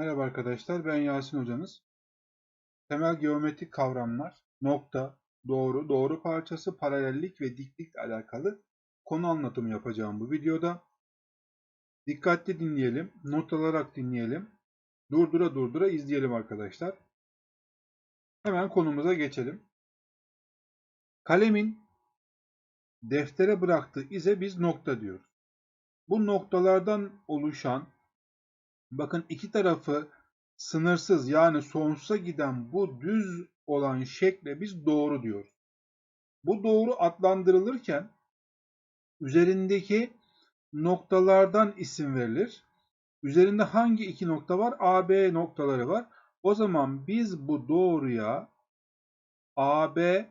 Merhaba arkadaşlar, ben Yasin hocanız. Temel geometrik kavramlar, nokta, doğru, doğru parçası, paralellik ve diklikle alakalı konu anlatımı yapacağım bu videoda. Dikkatli dinleyelim, not alarak dinleyelim, durdura durdura izleyelim arkadaşlar. Hemen konumuza geçelim. Kalemin deftere bıraktığı ize biz nokta diyoruz. Bu noktalardan oluşan Bakın iki tarafı sınırsız yani sonsuza giden bu düz olan şekle biz doğru diyoruz. Bu doğru adlandırılırken üzerindeki noktalardan isim verilir. Üzerinde hangi iki nokta var? AB noktaları var. O zaman biz bu doğruya AB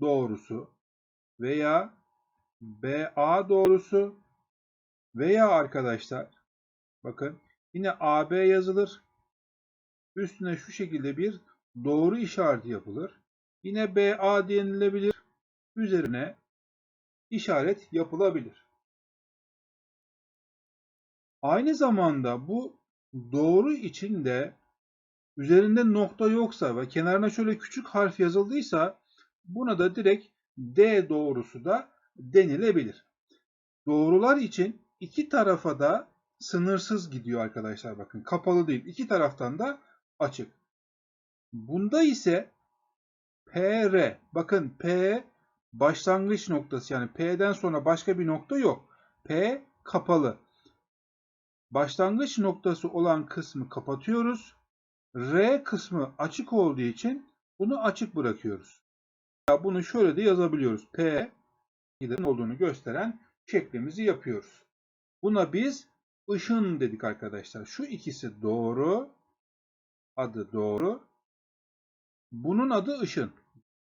doğrusu veya BA doğrusu veya arkadaşlar Bakın yine AB yazılır. Üstüne şu şekilde bir doğru işareti yapılır. Yine BA denilebilir. Üzerine işaret yapılabilir. Aynı zamanda bu doğru içinde üzerinde nokta yoksa ve kenarına şöyle küçük harf yazıldıysa buna da direkt D doğrusu da denilebilir. Doğrular için iki tarafa da sınırsız gidiyor arkadaşlar bakın. Kapalı değil. İki taraftan da açık. Bunda ise PR bakın P başlangıç noktası yani P'den sonra başka bir nokta yok. P kapalı. Başlangıç noktası olan kısmı kapatıyoruz. R kısmı açık olduğu için bunu açık bırakıyoruz. Bunu şöyle de yazabiliyoruz. P olduğunu gösteren şeklimizi yapıyoruz. Buna biz ışın dedik arkadaşlar. Şu ikisi doğru. Adı doğru. Bunun adı ışın.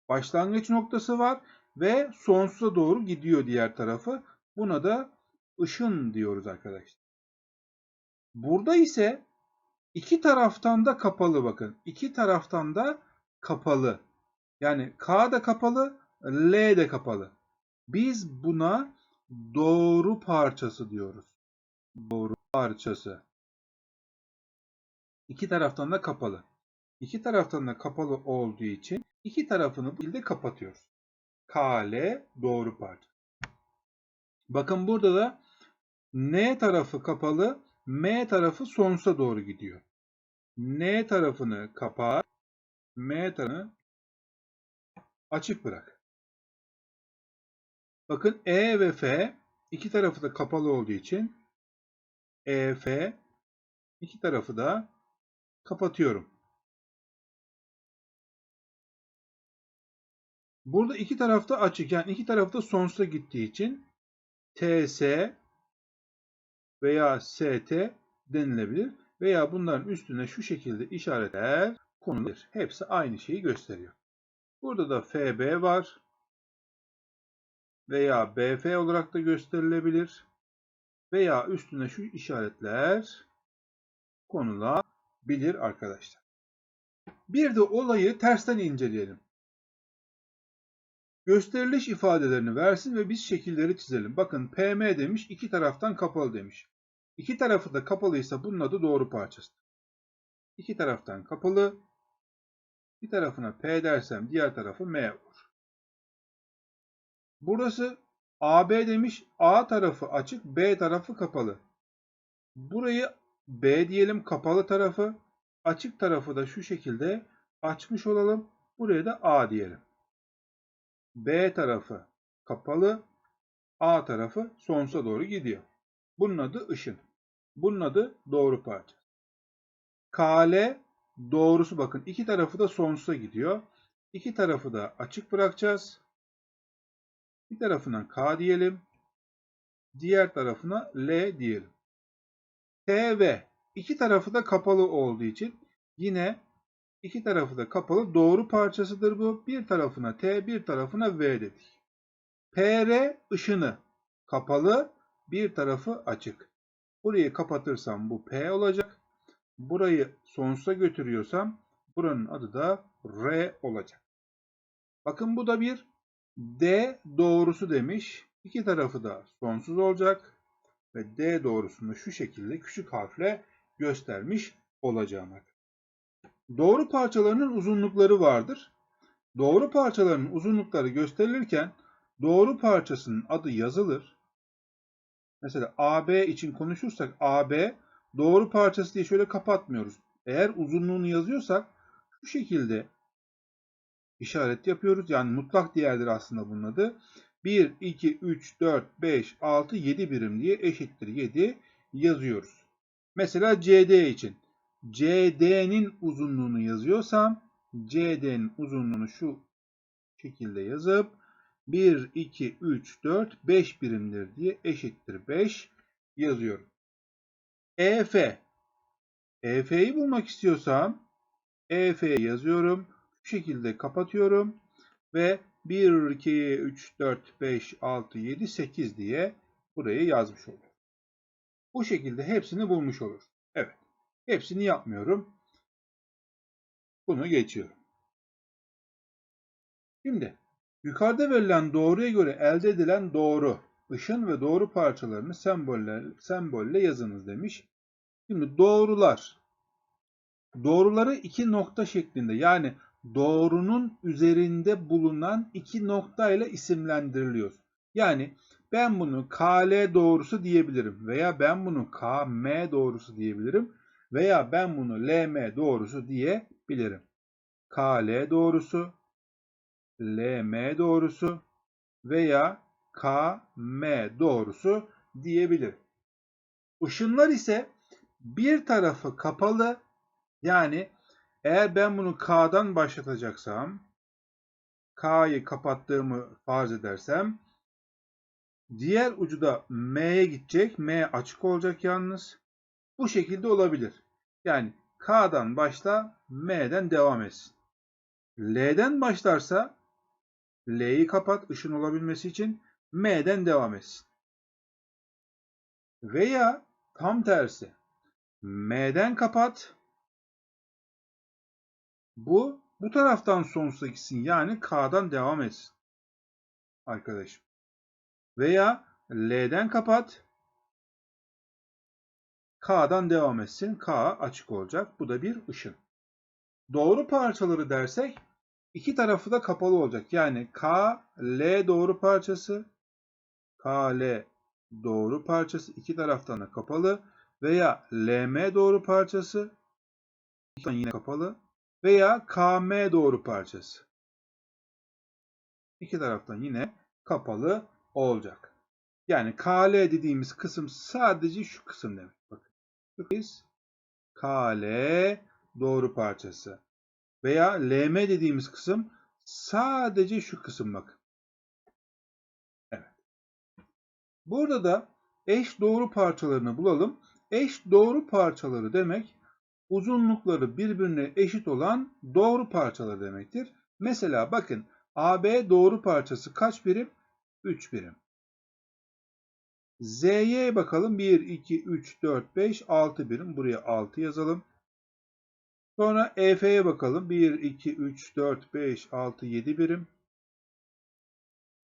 Başlangıç noktası var ve sonsuza doğru gidiyor diğer tarafı. Buna da ışın diyoruz arkadaşlar. Burada ise iki taraftan da kapalı bakın. İki taraftan da kapalı. Yani K da kapalı, L de kapalı. Biz buna doğru parçası diyoruz doğru parçası. İki taraftan da kapalı. İki taraftan da kapalı olduğu için iki tarafını bu şekilde kapatıyoruz. KL doğru parça. Bakın burada da N tarafı kapalı, M tarafı sonsuza doğru gidiyor. N tarafını kapar, M tarafını açık bırak. Bakın E ve F iki tarafı da kapalı olduğu için EF iki tarafı da kapatıyorum. Burada iki tarafta açık yani iki tarafta sonsuza gittiği için TS veya ST denilebilir. Veya bunların üstüne şu şekilde işaretler konulur. Hepsi aynı şeyi gösteriyor. Burada da FB var. Veya BF olarak da gösterilebilir veya üstüne şu işaretler konulabilir arkadaşlar. Bir de olayı tersten inceleyelim. Gösteriliş ifadelerini versin ve biz şekilleri çizelim. Bakın PM demiş, iki taraftan kapalı demiş. İki tarafı da kapalıysa bunun adı doğru parçası. İki taraftan kapalı, bir tarafına P dersem diğer tarafı M olur. Burası AB demiş A tarafı açık, B tarafı kapalı. Burayı B diyelim kapalı tarafı, açık tarafı da şu şekilde açmış olalım. Buraya da A diyelim. B tarafı kapalı, A tarafı sonsuza doğru gidiyor. Bunun adı ışın. Bunun adı doğru parça. KL doğrusu bakın iki tarafı da sonsuza gidiyor. İki tarafı da açık bırakacağız. Bir tarafına K diyelim. Diğer tarafına L diyelim. T ve iki tarafı da kapalı olduğu için yine iki tarafı da kapalı doğru parçasıdır bu. Bir tarafına T, bir tarafına V dedik. PR ışını kapalı, bir tarafı açık. Burayı kapatırsam bu P olacak. Burayı sonsuza götürüyorsam buranın adı da R olacak. Bakın bu da bir D doğrusu demiş. İki tarafı da sonsuz olacak. Ve D doğrusunu şu şekilde küçük harfle göstermiş olacağım. Doğru parçalarının uzunlukları vardır. Doğru parçaların uzunlukları gösterilirken doğru parçasının adı yazılır. Mesela AB için konuşursak AB doğru parçası diye şöyle kapatmıyoruz. Eğer uzunluğunu yazıyorsak şu şekilde işaret yapıyoruz. Yani mutlak değerdir aslında bunun adı. 1, 2, 3, 4, 5, 6, 7 birim diye eşittir 7 yazıyoruz. Mesela CD için CD'nin uzunluğunu yazıyorsam CD'nin uzunluğunu şu şekilde yazıp 1, 2, 3, 4, 5 birimdir diye eşittir 5 yazıyorum. EF EF'yi bulmak istiyorsam EF yazıyorum. Şekilde kapatıyorum ve 1, 2, 3, 4, 5, 6, 7, 8 diye buraya yazmış olur. Bu şekilde hepsini bulmuş olur. Evet. Hepsini yapmıyorum. Bunu geçiyorum. Şimdi yukarıda verilen doğruya göre elde edilen doğru, ışın ve doğru parçalarını sembolle, sembolle yazınız demiş. Şimdi doğrular. Doğruları iki nokta şeklinde yani doğrunun üzerinde bulunan iki nokta ile isimlendiriliyor. Yani ben bunu KL doğrusu diyebilirim veya ben bunu KM doğrusu diyebilirim veya ben bunu LM doğrusu diyebilirim. KL doğrusu, LM doğrusu veya KM doğrusu diyebilirim. Işınlar ise bir tarafı kapalı yani eğer ben bunu K'dan başlatacaksam K'yı kapattığımı farz edersem diğer ucu da M'ye gidecek. M açık olacak yalnız. Bu şekilde olabilir. Yani K'dan başla M'den devam etsin. L'den başlarsa L'yi kapat ışın olabilmesi için M'den devam etsin. Veya tam tersi. M'den kapat. Bu bu taraftan sonsuza gitsin. Yani K'dan devam etsin. Arkadaşım. Veya L'den kapat. K'dan devam etsin. K açık olacak. Bu da bir ışın. Doğru parçaları dersek iki tarafı da kapalı olacak. Yani K, L doğru parçası, K, L doğru parçası iki taraftan da kapalı veya LM doğru parçası iki yine kapalı veya KM doğru parçası. İki taraftan yine kapalı olacak. Yani KL dediğimiz kısım sadece şu kısım demek. Bakın. Biz KL doğru parçası. Veya LM dediğimiz kısım sadece şu kısım bakın. Evet. Burada da eş doğru parçalarını bulalım. Eş doğru parçaları demek uzunlukları birbirine eşit olan doğru parçalar demektir. Mesela bakın AB doğru parçası kaç birim? 3 birim. Z'ye bakalım. 1, 2, 3, 4, 5, 6 birim. Buraya 6 yazalım. Sonra EF'ye bakalım. 1, 2, 3, 4, 5, 6, 7 birim.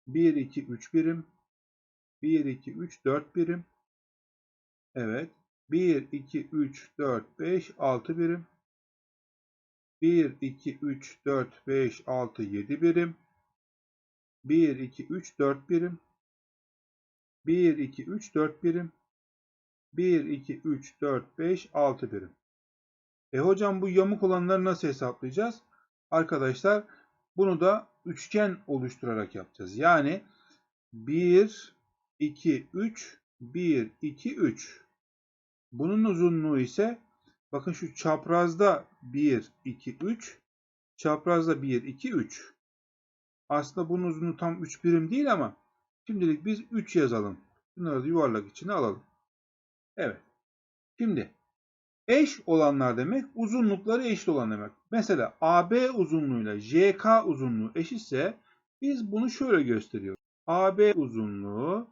1, 2, 3 birim. 1, 2, 3, 4 birim. Evet. 1, 2, 3, 4, 5, 6 birim. 1, 2, 3, 4, 5, 6, 7 birim. 1, 2, 3, 4 birim. 1, 2, 3, 4 birim. 1, 2, 3, 4, 5, 6 birim. E hocam bu yamuk olanları nasıl hesaplayacağız? Arkadaşlar bunu da üçgen oluşturarak yapacağız. Yani 1, 2, 3, 1, 2, 3. Bunun uzunluğu ise bakın şu çaprazda 1, 2, 3. Çaprazda 1, 2, 3. Aslında bunun uzunluğu tam 3 birim değil ama şimdilik biz 3 yazalım. Bunları da yuvarlak içine alalım. Evet. Şimdi eş olanlar demek uzunlukları eşit olan demek. Mesela AB uzunluğuyla JK uzunluğu eşitse biz bunu şöyle gösteriyoruz. AB uzunluğu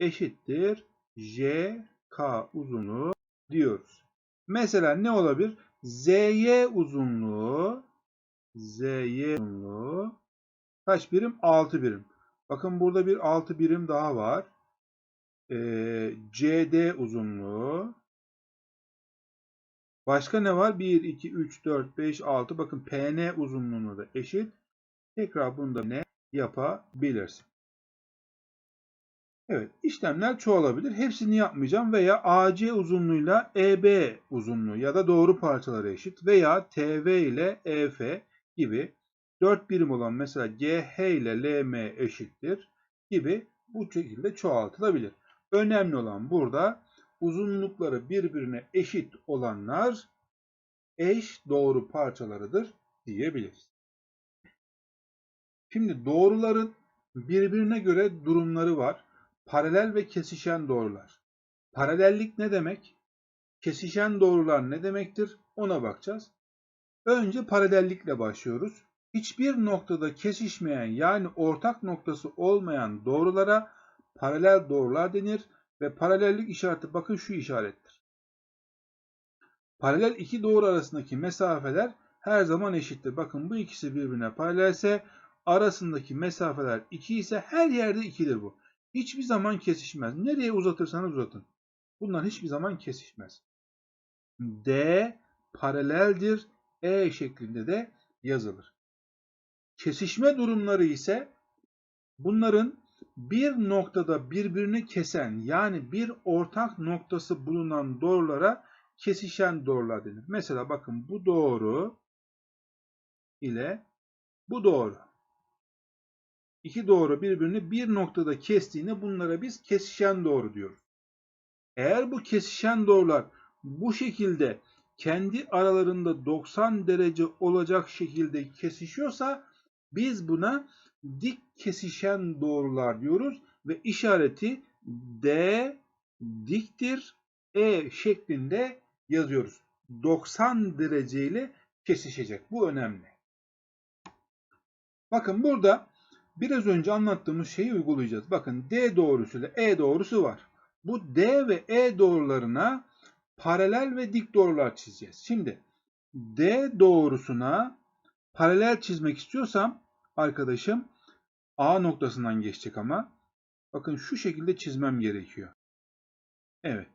eşittir JK uzunluğu diyoruz. Mesela ne olabilir? ZY uzunluğu ZY uzunluğu kaç birim? 6 birim. Bakın burada bir 6 birim daha var. Ee, CD uzunluğu Başka ne var? 1, 2, 3, 4, 5, 6. Bakın PN uzunluğunu da eşit. Tekrar bunu da ne yapabilirsin. Evet, işlemler çoğalabilir. Hepsini yapmayacağım veya AC uzunluğuyla EB uzunluğu ya da doğru parçaları eşit veya TV ile EF gibi 4 birim olan mesela GH ile LM eşittir gibi bu şekilde çoğaltılabilir. Önemli olan burada uzunlukları birbirine eşit olanlar eş doğru parçalarıdır diyebiliriz. Şimdi doğruların birbirine göre durumları var. Paralel ve kesişen doğrular. Paralellik ne demek? Kesişen doğrular ne demektir? Ona bakacağız. Önce paralellikle başlıyoruz. Hiçbir noktada kesişmeyen yani ortak noktası olmayan doğrulara paralel doğrular denir ve paralellik işareti bakın şu işarettir. Paralel iki doğru arasındaki mesafeler her zaman eşittir. Bakın bu ikisi birbirine paralelse arasındaki mesafeler 2 ise her yerde 2'dir bu. Hiçbir zaman kesişmez. Nereye uzatırsanız uzatın. Bunlar hiçbir zaman kesişmez. D paraleldir. E şeklinde de yazılır. Kesişme durumları ise bunların bir noktada birbirini kesen yani bir ortak noktası bulunan doğrulara kesişen doğrular denir. Mesela bakın bu doğru ile bu doğru. İki doğru birbirini bir noktada kestiğinde bunlara biz kesişen doğru diyoruz. Eğer bu kesişen doğrular bu şekilde kendi aralarında 90 derece olacak şekilde kesişiyorsa biz buna dik kesişen doğrular diyoruz ve işareti D diktir E şeklinde yazıyoruz. 90 dereceyle kesişecek. Bu önemli. Bakın burada biraz önce anlattığımız şeyi uygulayacağız. Bakın D doğrusu ile E doğrusu var. Bu D ve E doğrularına paralel ve dik doğrular çizeceğiz. Şimdi D doğrusuna paralel çizmek istiyorsam arkadaşım A noktasından geçecek ama bakın şu şekilde çizmem gerekiyor. Evet.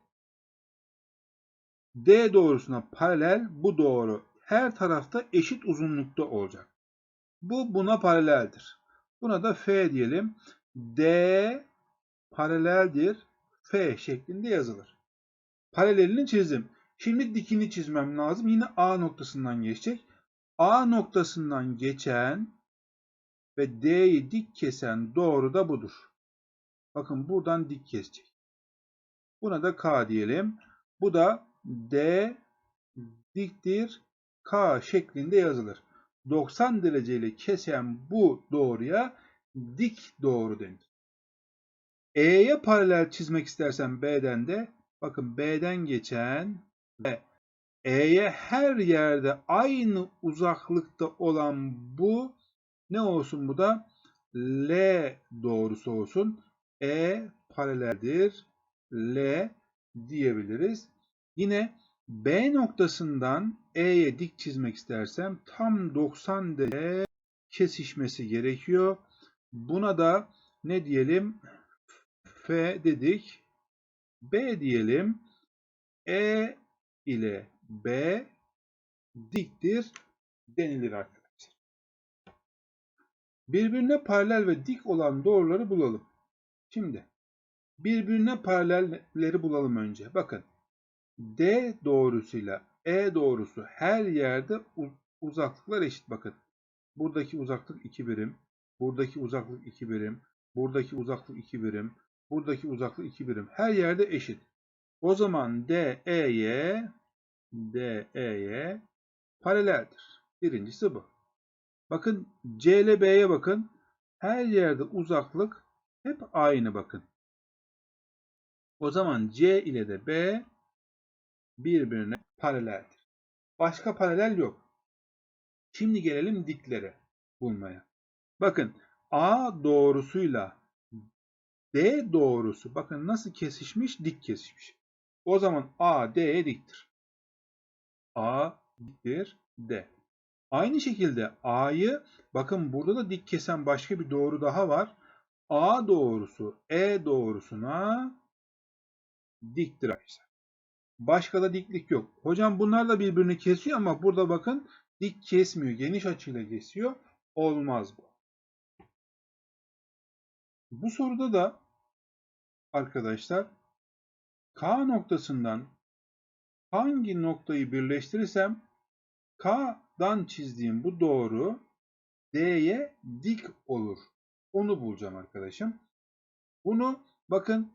D doğrusuna paralel bu doğru her tarafta eşit uzunlukta olacak. Bu buna paraleldir. Buna da F diyelim. D paraleldir. F şeklinde yazılır. Paralelini çizdim. Şimdi dikini çizmem lazım. Yine A noktasından geçecek. A noktasından geçen ve D'yi dik kesen doğru da budur. Bakın buradan dik kesecek. Buna da K diyelim. Bu da D diktir K şeklinde yazılır. 90 dereceyle kesen bu doğruya dik doğru denir. E'ye paralel çizmek istersen B'den de bakın B'den geçen ve E'ye her yerde aynı uzaklıkta olan bu ne olsun bu da? L doğrusu olsun. E paraleldir. L diyebiliriz. Yine B noktasından E'ye dik çizmek istersem tam 90 derece kesişmesi gerekiyor. Buna da ne diyelim? F dedik. B diyelim. E ile B diktir denilir arkadaşlar. Birbirine paralel ve dik olan doğruları bulalım. Şimdi birbirine paralelleri bulalım önce. Bakın D doğrusuyla E doğrusu her yerde uzaklıklar eşit. Bakın buradaki uzaklık 2 birim, buradaki uzaklık 2 birim, buradaki uzaklık 2 birim, buradaki uzaklık 2 birim. Her yerde eşit. O zaman DE'ye DE'ye paraleldir. Birincisi bu. Bakın C ile B'ye bakın. Her yerde uzaklık hep aynı bakın. O zaman C ile de B birbirine paraleldir. Başka paralel yok. Şimdi gelelim diklere bulmaya. Bakın A doğrusuyla D doğrusu bakın nasıl kesişmiş? Dik kesişmiş. O zaman A D'ye diktir. A diktir D. Aynı şekilde A'yı bakın burada da dik kesen başka bir doğru daha var. A doğrusu E doğrusuna diktir arkadaşlar. Başka da diklik yok. Hocam bunlar da birbirini kesiyor ama burada bakın dik kesmiyor. Geniş açıyla kesiyor. Olmaz bu. Bu soruda da arkadaşlar K noktasından hangi noktayı birleştirirsem K'dan çizdiğim bu doğru D'ye dik olur. Onu bulacağım arkadaşım. Bunu bakın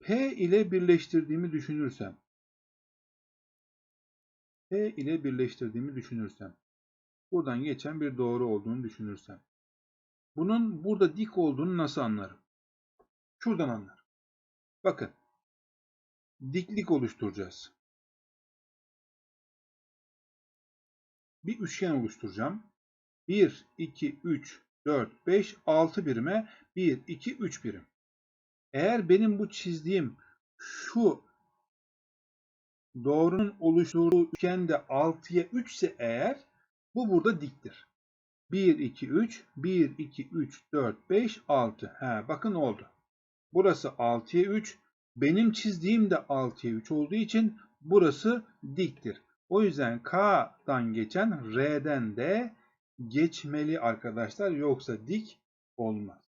P ile birleştirdiğimi düşünürsem P ile birleştirdiğimi düşünürsem buradan geçen bir doğru olduğunu düşünürsem bunun burada dik olduğunu nasıl anlarım? Şuradan anlarım. Bakın diklik oluşturacağız. Bir üçgen oluşturacağım. 1, 2, 3, 4, 5, 6 birime 1, 2, 3 birim. Eğer benim bu çizdiğim şu doğrunun oluşturduğu üçgen de 6'ya 3 ise eğer bu burada diktir. 1, 2, 3, 1, 2, 3, 4, 5, 6. He, bakın oldu. Burası 6'ya 3. Benim çizdiğim de 6'ya 3 olduğu için burası diktir. O yüzden K'dan geçen R'den de geçmeli arkadaşlar. Yoksa dik olmaz.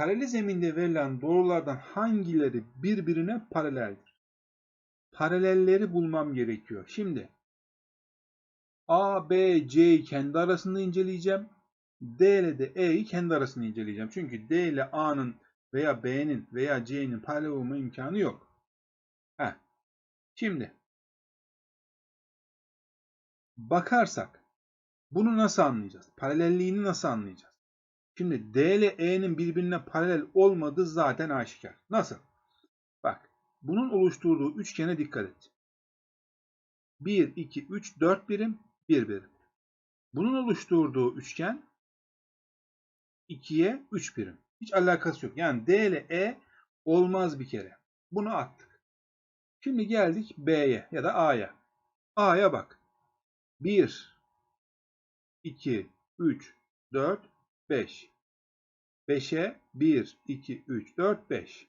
Kareli zeminde verilen doğrulardan hangileri birbirine paraleldir? Paralelleri bulmam gerekiyor. Şimdi A, B, C'yi kendi arasında inceleyeceğim. D ile de E'yi kendi arasında inceleyeceğim. Çünkü D ile A'nın veya B'nin veya C'nin paralel olma imkanı yok. Heh. Şimdi bakarsak bunu nasıl anlayacağız? Paralelliğini nasıl anlayacağız? Şimdi D ile E'nin birbirine paralel olmadığı zaten aşikar. Nasıl? Bak bunun oluşturduğu üçgene dikkat et. 1, 2, 3, 4 birim, 1 birim. Bunun oluşturduğu üçgen 2'ye 3 birim. Hiç alakası yok. Yani D ile E olmaz bir kere. Bunu attık. Şimdi geldik B'ye ya da A'ya. A'ya bak. 1, 2, 3, 4, 5. 5'e 1, 2, 3, 4, 5.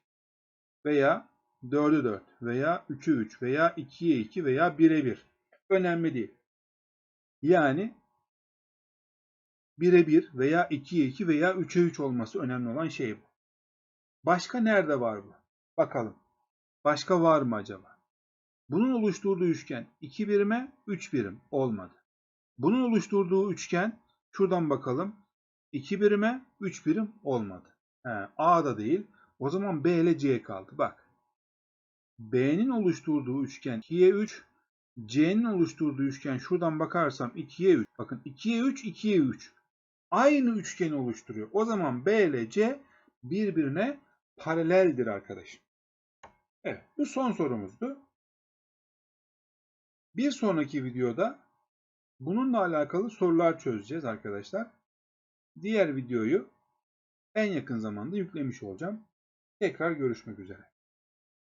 Veya 4'ü 4 veya 3'ü 3 veya 2'ye 2 veya 1'e 1. Önemli değil. Yani 1'e 1 veya 2'ye 2 veya 3'e 3 olması önemli olan şey bu. Başka nerede var bu? Bakalım. Başka var mı acaba? Bunun oluşturduğu üçgen 2 birime 3 birim olmadı. Bunun oluşturduğu üçgen şuradan bakalım. 2 birime 3 birim olmadı. He, A da değil. O zaman B ile C kaldı. Bak. B'nin oluşturduğu üçgen 2'ye 3. C'nin oluşturduğu üçgen şuradan bakarsam 2'ye 3. Bakın 2'ye 3, 2'ye 3. Aynı üçgeni oluşturuyor. O zaman B ile C birbirine paraleldir arkadaşım. Evet bu son sorumuzdu. Bir sonraki videoda bununla alakalı sorular çözeceğiz arkadaşlar. Diğer videoyu en yakın zamanda yüklemiş olacağım. Tekrar görüşmek üzere.